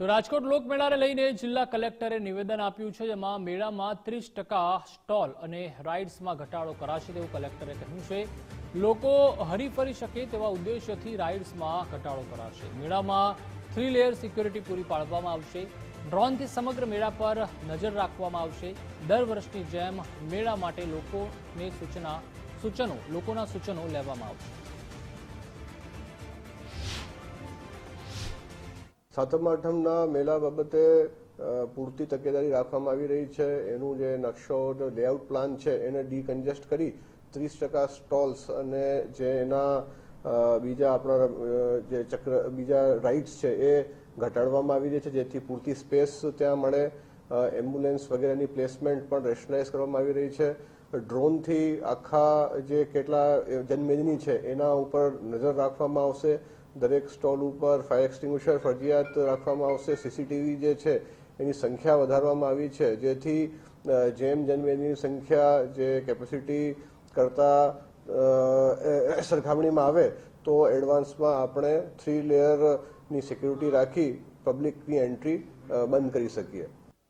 તો રાજકોટ લોકમેળાને લઈને જિલ્લા કલેક્ટરે નિવેદન આપ્યું છે, જેમાં મેળામાં ત્રીસ ટકા સ્ટોલ અને રાઇડ્સમાં ઘટાડો કરાશે તેવું કલેક્ટરે કહ્યું છે. લોકો હરીફરી શકે તેવા ઉદ્દેશ્યથી રાઇડ્સમાં ઘટાડો કરાશે. મેળામાં થ્રી લેયર સિક્યોરિટી પૂરી પાડવામાં આવશે. ડ્રોનથી સમગ્ર મેળા પર નજર રાખવામાં આવશે. દર વર્ષની જેમ મેળા માટે લોકોને સૂચના સૂચનો, લોકોના સૂચનો લેવામાં આવશે. સાતમ આઠમના મેળા બાબતે પૂરતી તકેદારી રાખવામાં આવી રહી છે. એનું જે નકશો લેઆઉટ પ્લાન છે, એને ડીકન્જેસ્ટ કરી ત્રીસ ટકા સ્ટોલ્સ અને જે એના બીજા આપણા જે ચક્ર, બીજા રાઇડ્સ છે, એ ઘટાડવામાં આવી રહી છે, જેથી પૂરતી સ્પેસ ત્યાં મળે. એમ્બ્યુલન્સ વગેરેની પ્લેસમેન્ટ પણ રેશનલાઇઝ કરવામાં આવી રહી છે. ડ્રોનથી આખા જે કેટલા જનમેદની છે, એના ઉપર નજર રાખવામાં આવશે. દરેક સ્ટોલ ઉપર ફાયર એક્સટિંગ્વિશર ફરજિયાત રાખવામાં આવશે. સીસીટીવી જે છે, એની સંખ્યા વધારવામાં આવી છે. જેથી જેમ જનમેદનીની સંખ્યા, જે કેપેસિટી કરતા સરખામણીમાં આવે, તો એડવાન્સમાં આપણે થ્રી લેયરની સિક્યુરિટી રાખી પબ્લિકની એન્ટ્રી બંધ કરી શકીએ.